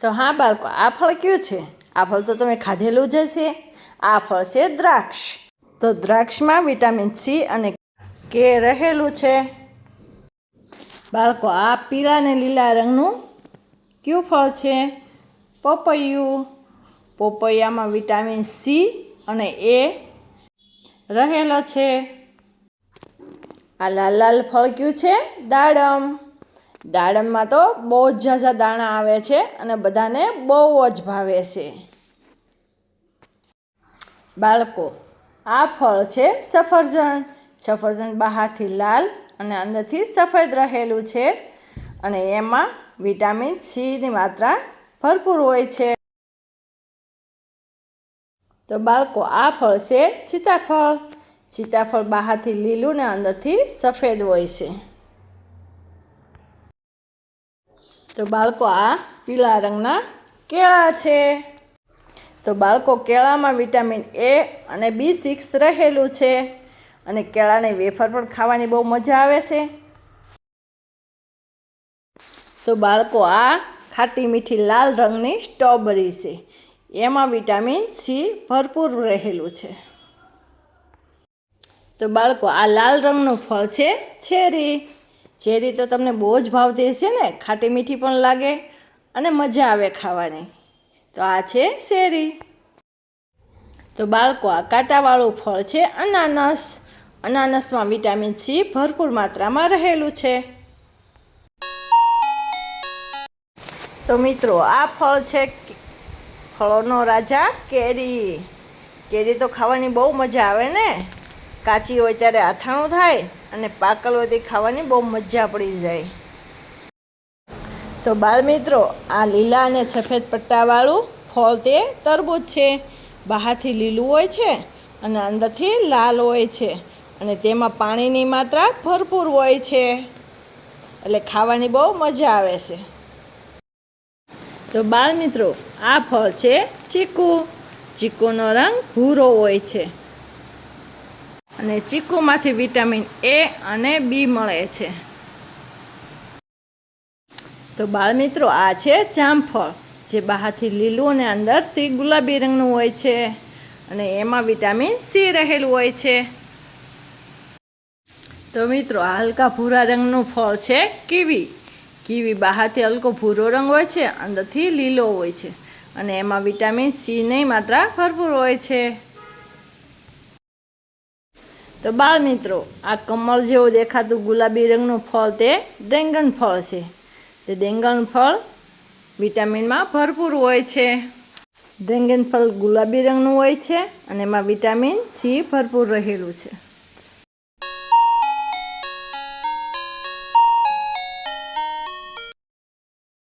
તો હા, બાળકો, આ ફળ કયું છે? આ ફળ તો તમે ખાધેલું જ હશે. આ ફળ છે દ્રાક્ષ. તો દ્રાક્ષમાં વિટામિન સી અને કે રહેલું છે. બાળકો, આ પીળા ને લીલા રંગનું કયું ફળ છે? પપૈયું. પપૈયામાં વિટામિન સી અને એ રહેલો છે. આ લાલ લાલ ફળ કયું છે? દાડમ. દાડમમાં તો બહુ જ ઝાઝા દાણા આવે છે અને બધાને બહુ જ ભાવે છે. બાળકો, આ ફળ છે સફરજન. સફરજન બહારથી લાલ અને અંદરથી સફેદ રહેલું છે અને એમાં વિટામિન સીની માત્રા ભરપૂર હોય છે. તો બાળકો, આ ફળ છે સીતાફળ. સીતાફળ બહારથી લીલું ને અંદરથી સફેદ હોય છે. તો બાળકો, આ પીળા રંગના કેળા છે. તો બાળકો, કેળામાં વિટામિન એ અને બી સિક્સ રહેલું છે. અને કેળાની વેફર પણ ખાવાની બહુ મજા આવે છે. તો બાળકો, આ ખાટી મીઠી લાલ રંગની સ્ટ્રોબેરી છે. એમાં વિટામિન સી ભરપૂર રહેલું છે. તો બાળકો, આ લાલ રંગનું ફળ છે ચેરી ચેરી તો તમને બહુ જ ભાવતી હશે ને, ખાટી મીઠી પણ લાગે અને મજા આવે ખાવાની. તો આ છે શેરી. તો બાળકો, આ કાંટાવાળું ફળ છે અનાનસ. અનાનસમાં વિટામિન સી ભરપૂર માત્રામાં રહેલું છે. તો મિત્રો, આ ફળ છે ફળોનો રાજા કેરી. કેરી તો ખાવાની બહુ મજા આવે ને? કાચી હોય ત્યારે અથાણું થાય અને પાકલ હોય તે ખાવાની બહુ મજા પડી જાય. તો બાળ મિત્રો આ લીલા અને સફેદ પટ્ટાવાળું ફળ તે તરબૂચ છે. બહારથી લીલું હોય છે અને અંદરથી લાલ હોય છે અને તેમાં પાણીની માત્રા ભરપૂર હોય છે. એટલે ખાવાની બહુ મજા આવે છે. તો બાળ મિત્રો આ ફળ છે ચીકુ. ચીકુનો રંગ ભૂરો હોય છે. અને ચીકુમાંથી વિટામિન એ અને બી મળે છે. તો બાળ મિત્રો આ છે જામફળ, જે બહારથી લીલું અને અંદરથી ગુલાબી રંગનું હોય છે અને એમાં વિટામિન સી રહેલું હોય છે. તો મિત્રો, આ હલકા ભૂરા રંગનું ફળ છે કીવી. કીવી બહારથી હલકો ભૂરો રંગ હોય છે, અંદરથી લીલો હોય છે અને એમાં વિટામિન સીની માત્રા ભરપૂર હોય છે. તો બાળ મિત્રો, આ કમળ જેવું દેખાતું ગુલાબી રંગનું ફળ તે ડેંગન ફળ છે. તે ડેંગન ફળ વિટામિનમાં ભરપૂર હોય છે. ડ્રેંગન ફળ ગુલાબી રંગનું હોય છે અને એમાં વિટામિન સી ભરપૂર રહેલું છે.